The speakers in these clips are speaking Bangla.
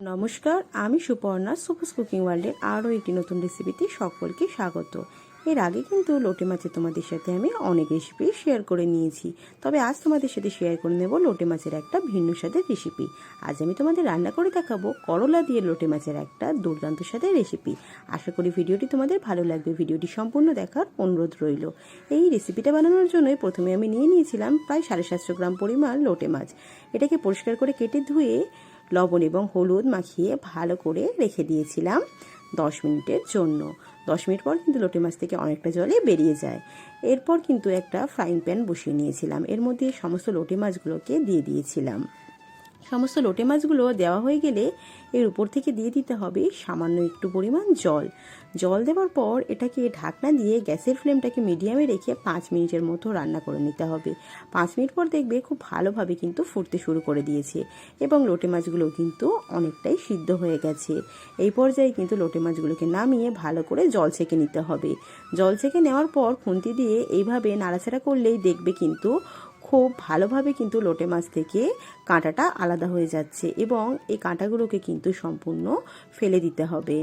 নমস্কার, আমি সুপর্ণা সুপার কুকিং ওয়ার্ল্ডের আরও একটি নতুন রেসিপিতে সকলকে স্বাগত। এর আগে কিন্তু লোটে মাছে তোমাদের সাথে আমি অনেক রেসিপি শেয়ার করে নিয়েছি। তবে আজ তোমাদের সাথে শেয়ার করে নেব লোটে মাছের একটা ভিন্ন স্বাদের রেসিপি। আজ আমি তোমাদের রান্না করে দেখাবো করলা দিয়ে লোটে মাছের একটা দুর্দান্ত স্বাদের রেসিপি। আশা করি ভিডিওটি তোমাদের ভালো লাগবে। ভিডিওটি সম্পূর্ণ দেখার অনুরোধ রইল। এই রেসিপিটা বানানোর জন্যই প্রথমে আমি নিয়ে নিয়েছিলাম প্রায় সাড়ে সাতশো গ্রাম পরিমাণ লোটে মাছ। এটাকে পরিষ্কার করে কেটে ধুয়ে লবণ এবং হলুদ মাখিয়ে ভালো করে রেখে দিয়েছিলাম দশ মিনিটের জন্য। দশ মিনিট পর কিন্তু লোটে মাছ থেকে অনেকটা জলে বেরিয়ে যায়। এরপর কিন্তু একটা ফ্রাইং প্যান বসিয়ে নিয়েছিলাম। এর মধ্যে সমস্ত লোটে মাছগুলোকে দিয়ে দিয়েছিলাম। সমস্ত লোটে মাছগুলো দেওয়া হয়ে গেলে এর উপর থেকে দিয়ে দিতে হবে সামান্য একটু পরিমাণ জল। জল দেওয়ার পর এটাকে ঢাকনা দিয়ে গ্যাসের ফ্লেমটাকে মিডিয়ামে রেখে পাঁচ মিনিটের মতো রান্না করে নিতে হবে। পাঁচ মিনিট পর দেখবে খুব ভালোভাবে কিন্তু ফুটতে শুরু করে দিয়েছে এবং লোটে মাছগুলো কিন্তু অনেকটাই সিদ্ধ হয়ে গেছে। এই পর্যায়ে কিন্তু লোটে মাছগুলোকে নামিয়ে ভালো করে জল ছেঁকে নিতে হবে। জল ছেঁকে নেওয়ার পর খুন্তি দিয়ে এইভাবে নাড়াচাড়া করলেই দেখবে কিন্তু খুব ভালোভাবে কিন্তু লোটে মাছ থেকে কাঁটাটা আলাদা হয়ে যাচ্ছে এবং এই কাঁটাগুলোকে কিন্তু সম্পূর্ণ ফেলে দিতে হবে।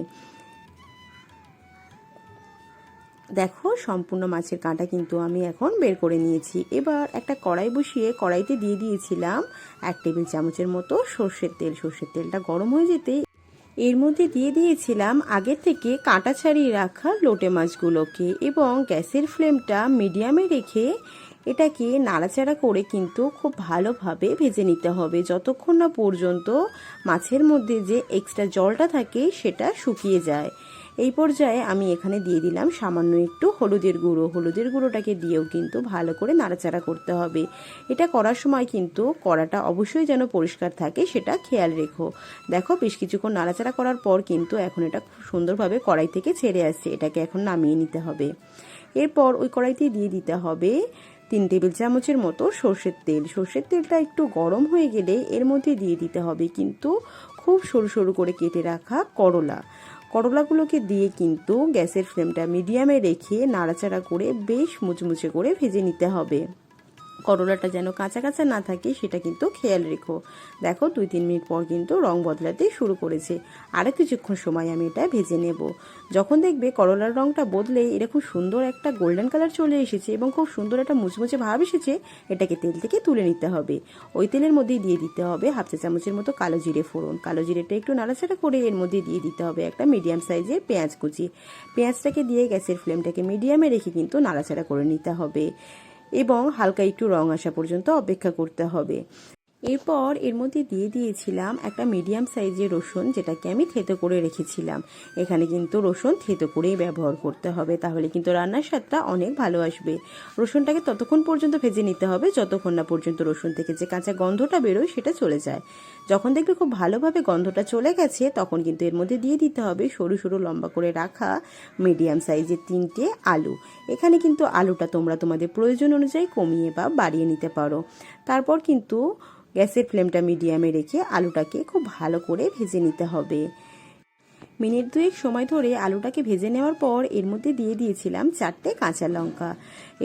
দেখো, সম্পূর্ণ মাছের কাঁটা কিন্তু আমি এখন বের করে নিয়েছি। এবার একটা কড়াই বসিয়ে কড়াইতে দিয়ে দিয়েছিলাম এক টেবিল চামচের মতো সর্ষের তেল। সর্ষের তেলটা গরম হয়ে যেতে এর মধ্যে দিয়ে দিয়েছিলাম আগে থেকে কাঁটা ছাড়িয়ে রাখা লোটে মাছগুলোকে এবং গ্যাসের ফ্লেমটা মিডিয়ামে রেখে এটাকে নাড়াচাড়া করে কিন্তু খুব ভালোভাবে ভেজে নিতে হবে। যতক্ষণ না পর্যন্ত মাছের মধ্যে যে এক্সট্রা জলটা থাকে সেটা শুকিয়ে যায়। এই পর্যায়ে আমি এখানে দিয়ে দিলাম সামান্য একটু হলুদের গুঁড়ো। হলুদের গুঁড়োটাকে দিয়েও কিন্তু ভালো করে নাড়াচাড়া করতে হবে। এটা করার সময় কিন্তু কড়াটা অবশ্যই যেন পরিষ্কার থাকে সেটা খেয়াল রেখো। দেখো বেশ কিছুক্ষণ নাড়াচাড়া করার পর কিন্তু এখন এটা খুব সুন্দরভাবে কড়াই থেকে ছেড়ে আসছে। এটাকে এখন নামিয়ে নিতে হবে। এরপর ওই কড়াইতে দিয়ে দিতে হবে তিন টেবিল চামচের মতো সর্ষের তেল। সর্ষের তেলটা একটু গরম হয়ে গেলে এর মধ্যে দিয়ে দিতে হবে কিন্তু খুব সরু সরু করে কেটে রাখা করলা। করলাগুলোকে দিয়ে কিন্তু গ্যাসের ফ্লেমটা মিডিয়ামে রেখে নাড়াচাড়া করে বেশ মুচমুচে করে ভেজে নিতে হবে। করলাটা যেন কাঁচা কাঁচা না থাকে, সেটা কিন্তু খেয়াল রেখো। দেখো, দুই তিন মিনিট পর কিন্তু রং বদলাতে শুরু করেছে। আরও কিছুক্ষণ সময় আমি এটা ভেজে নেব। যখন দেখবে করলার রংটা বদলে এরকম সুন্দর একটা গোল্ডেন কালার চলে এসেছে এবং খুব সুন্দর একটা মুচমুচে ভাব এসেছে, এটাকে তেল থেকে তুলে নিতে হবে। ওই তেলের মধ্যেই দিয়ে দিতে হবে হাফ চা চামচের মতো কালো জিরে ফোড়ন। কালো জিরেটা একটু নাড়াচাড়া করে এর মধ্যে দিয়ে দিতে হবে একটা মিডিয়াম সাইজের পেঁয়াজ কুচি। পেঁয়াজটাকে দিয়ে গ্যাসের ফ্লেমটাকে মিডিয়ামে রেখে কিন্তু নাড়াচাড়া করে নিতে হবে। এবং হালকা একটু রং আসা পর্যন্ত অপেক্ষা করতে হবে। এরপর এর মধ্যে দিয়ে দিয়েছিলাম একটা মিডিয়াম সাইজের রসুন, যেটাকে আমি থেতো করে রেখেছিলাম। এখানে কিন্তু রসুন থেতো করেই ব্যবহার করতে হবে, তাহলে কিন্তু রান্নার স্বাদটা অনেক ভালো আসবে। রসুনটাকে ততক্ষণ পর্যন্ত ভেজে নিতে হবে, যতক্ষণ না পর্যন্ত রসুন থেকে যে কাঁচা গন্ধটা বেরোয় সেটা চলে যায়। যখন দেখবে খুব ভালোভাবে গন্ধটা চলে গেছে, তখন কিন্তু এর মধ্যে দিয়ে দিতে হবে সরু সরু লম্বা করে রাখা মিডিয়াম সাইজের তিনটে আলু। এখানে কিন্তু আলুটা তোমরা তোমাদের প্রয়োজন অনুযায়ী কমিয়ে বা বাড়িয়ে নিতে পারো। তারপর কিন্তু গ্যাসের ফ্লেমটা মিডিয়ামে রেখে আলুটাকে খুব ভালো করে ভেজে নিতে হবে। মিনিট দুয়েক সময় ধরে আলুটাকে ভেজে নেওয়ার পর এর মধ্যে দিয়ে দিয়েছিলাম চারটে কাঁচা লঙ্কা।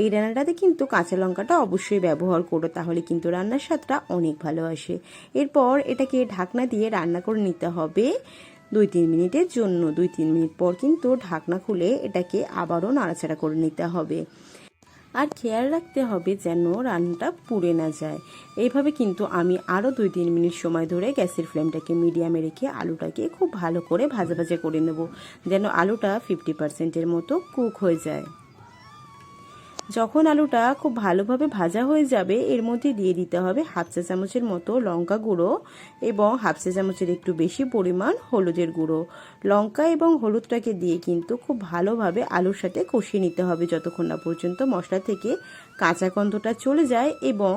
এই রান্নাটাতে কিন্তু কাঁচা লঙ্কাটা অবশ্যই ব্যবহার করো, তাহলে কিন্তু রান্নার স্বাদটা অনেক ভালো আসে। এরপর এটাকে ঢাকনা দিয়ে রান্না করে নিতে হবে দুই তিন মিনিটের জন্য। দুই তিন মিনিট পর কিন্তু ঢাকনা খুলে এটাকে আবারও নাড়াচাড়া করে নিতে হবে। আর খেয়াল রাখতে হবে যেন রান্নাটা পুড়ে না যায়। এইভাবে কিন্তু আমি আরও দুই তিন মিনিট সময় ধরে গ্যাসের ফ্লেমটাকে মিডিয়ামে রেখে আলুটাকে খুব ভালো করে ভাজা ভাজা করে নেব, যেন আলুটা ফিফটি পার্সেন্টের মতো কুক হয়ে যায়। যখন আলুটা খুব ভালোভাবে ভাজা হয়ে যাবে, এর মধ্যে দিয়ে দিতে হবে হাফ চা চামচের মতো লঙ্কা গুঁড়ো এবং হাফ চা চামচের একটু বেশি পরিমাণ হলুদের গুঁড়ো। লঙ্কা এবং হলুদটাকে দিয়ে কিন্তু খুব ভালোভাবে আলুর সাথে কষিয়ে নিতে হবে যতক্ষণ না পর্যন্ত মশলা থেকে কাঁচা গন্ধটা চলে যায় এবং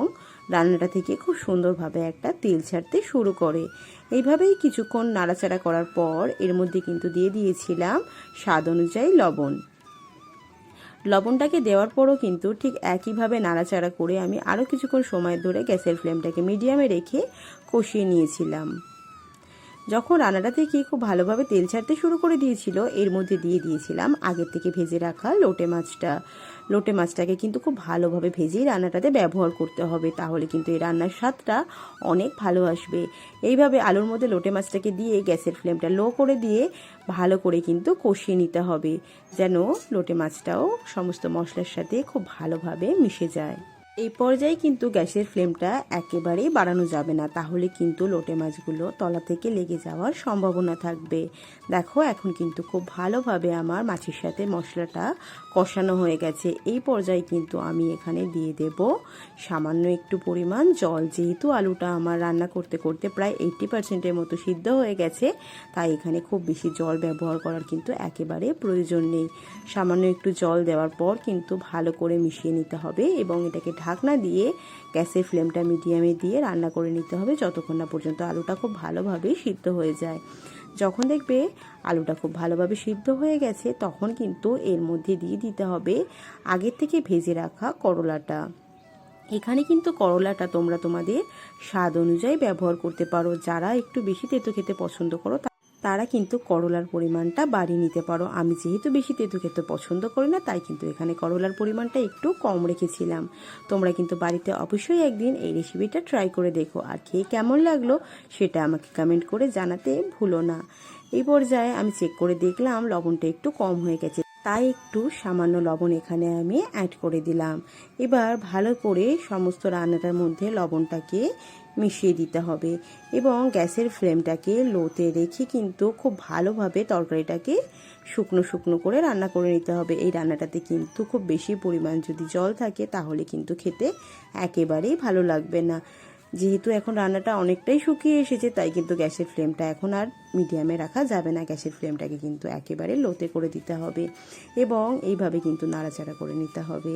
রান্নাটা থেকে খুব সুন্দরভাবে একটা তেল ছাড়তে শুরু করে। এইভাবেই কিছুক্ষণ নাড়াচাড়া করার পর এর মধ্যে কিন্তু দিয়ে দিয়েছিলাম স্বাদ অনুযায়ী লবণ। লবণটাকে দেওয়ার পরও কিন্তু ঠিক একইভাবে নাড়াচাড়া করে আমি আরও কিছুক্ষণ সময় ধরে গ্যাসের ফ্লেমটাকে মিডিয়ামে রেখে কষিয়ে নিয়েছিলাম। যখন রান্নাটা থেকে খুব ভালোভাবে তেল ছাড়তে শুরু করে দিয়েছিল, এর মধ্যে দিয়ে দিয়েছিলাম আগের থেকে ভেজে রাখা লোটে মাছটা। লোটে মাছটাকে কিন্তু খুব ভালোভাবে ভেজেই রান্নাটাতে ব্যবহার করতে হবে, তাহলে কিন্তু এই রান্নার স্বাদটা অনেক ভালো আসবে। এইভাবে আলুর মধ্যে লোটে মাছটাকে দিয়ে গ্যাসের ফ্লেমটা লো করে দিয়ে ভালো করে কিন্তু কষিয়ে নিতে হবে, যেন লোটে মাছটাও সমস্ত মশলার সাথে খুব ভালোভাবে মিশে যায়। এই পর্যায়ে কিন্তু গ্যাসের ফ্লেমটা একেবারেই বাড়ানো যাবে না, তাহলে কিন্তু লোটে মাছগুলো তলা থেকে লেগে যাওয়ার সম্ভাবনা থাকবে। দেখো, এখন কিন্তু খুব ভালোভাবে আমার মাছের সাথে মশলাটা কষানো হয়ে গেছে। এই পর্যায়ে কিন্তু আমি এখানে দিয়ে দেব সামান্য একটু পরিমাণ জল। যেহেতু আলুটা আমার রান্না করতে করতে প্রায় এইট্টি পার্সেন্টের মতো সিদ্ধ হয়ে গেছে, তাই এখানে খুব বেশি জল ব্যবহার করার কিন্তু একেবারে প্রয়োজন নেই। সামান্য একটু জল দেওয়ার পর কিন্তু ভালো করে মিশিয়ে নিতে হবে এবং এটাকে ঢাকনা দিয়ে গ্যাসের ফ্লেমটা মিডিয়ামে দিয়ে রান্না করে নিতে হবে যতক্ষণ না পর্যন্ত আলুটা খুব ভালোভাবে সিদ্ধ হয়ে যায়। যখন দেখবে আলুটা খুব ভালোভাবে সিদ্ধ হয়ে গেছে, তখন কিন্তু এর মধ্যে দিয়ে দিতে হবে আগের থেকে ভেজে রাখা করলাটা। এখানে কিন্তু করলাটা তোমরা তোমাদের স্বাদ অনুযায়ী ব্যবহার করতে পারো। যারা একটু বেশি তেতো খেতে পছন্দ করো তারা কিন্তু করলার পরিমাণটা বাড়িয়ে নিতে পারো। আমি যেহেতু বেশি তেঁতু খেতে পছন্দ করি না, তাই কিন্তু এখানে করলার পরিমাণটা একটু কম রেখেছিলাম। তোমরা কিন্তু বাড়িতে অবশ্যই একদিন এই রেসিপিটা ট্রাই করে দেখো আর খেয়ে কেমন লাগল সেটা আমাকে কমেন্ট করে জানাতে ভুলো না। এই পর্যায়ে আমি চেক করে দেখলাম লবণটা একটু কম হয়ে গেছে। তাই একটু সামান্য লবণ এখানে আমি অ্যাড করে দিলাম। এবার ভালো করে সমস্ত রান্নাটার মধ্যে লবণটাকে মিশিয়ে দিতে হবে এবং গ্যাসের ফ্লেমটাকে লোতে রেখে কিন্তু খুব ভালোভাবে তরকারিটাকে শুকনো শুকনো করে রান্না করে নিতে হবে। এই রান্নাটাতে কিন্তু খুব বেশি পরিমাণ যদি জল থাকে তাহলে কিন্তু খেতে একেবারেই ভালো লাগবে না। যেহেতু এখন রান্নাটা অনেকটাই শুকিয়ে এসেছে, তাই কিন্তু গ্যাসের ফ্লেমটা এখন আর মিডিয়ামে রাখা যাবে না। গ্যাসের ফ্লেমটাকে কিন্তু একেবারে লোতে করে দিতে হবে এবং এইভাবে কিন্তু নাড়াচাড়া করে নিতে হবে।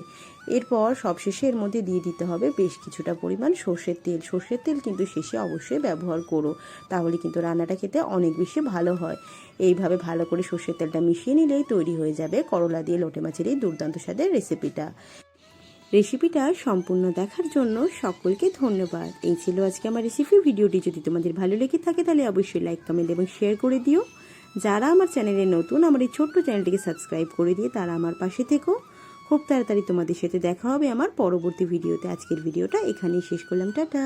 এরপর সবশেষে এর মধ্যে দিয়ে দিতে হবে বেশ কিছুটা পরিমাণ সর্ষের তেল। সর্ষের তেল কিন্তু শেষে অবশ্যই ব্যবহার করো, তাহলে কিন্তু রান্নাটা খেতে অনেক বেশি ভালো হয়। এইভাবে ভালো করে সর্ষের তেলটা মিশিয়ে নিলেই তৈরি হয়ে যাবে করলা দিয়ে লোটে মাছের এই দুর্দান্ত স্বাদের রেসিপিটা রেসিপিটা সম্পূর্ণ দেখার জন্য সকলকে ধন্যবাদ। এই ছিল আজকে আমার রেসিপি। ভিডিওটি যদি তোমাদের ভালো লেগে থাকে, তাহলে অবশ্যই লাইক কমেন্ট এবং শেয়ার করে দিও। যারা আমার চ্যানেলে নতুন, আমার এই ছোট্ট চ্যানেলটিকে সাবস্ক্রাইব করে দিয়ে তারা আমার পাশে থেকো। খুব তাড়াতাড়ি তোমাদের সাথে দেখা হবে আমার পরবর্তী ভিডিওতে। আজকের ভিডিওটা এখানেই শেষ করলাম। টাটা।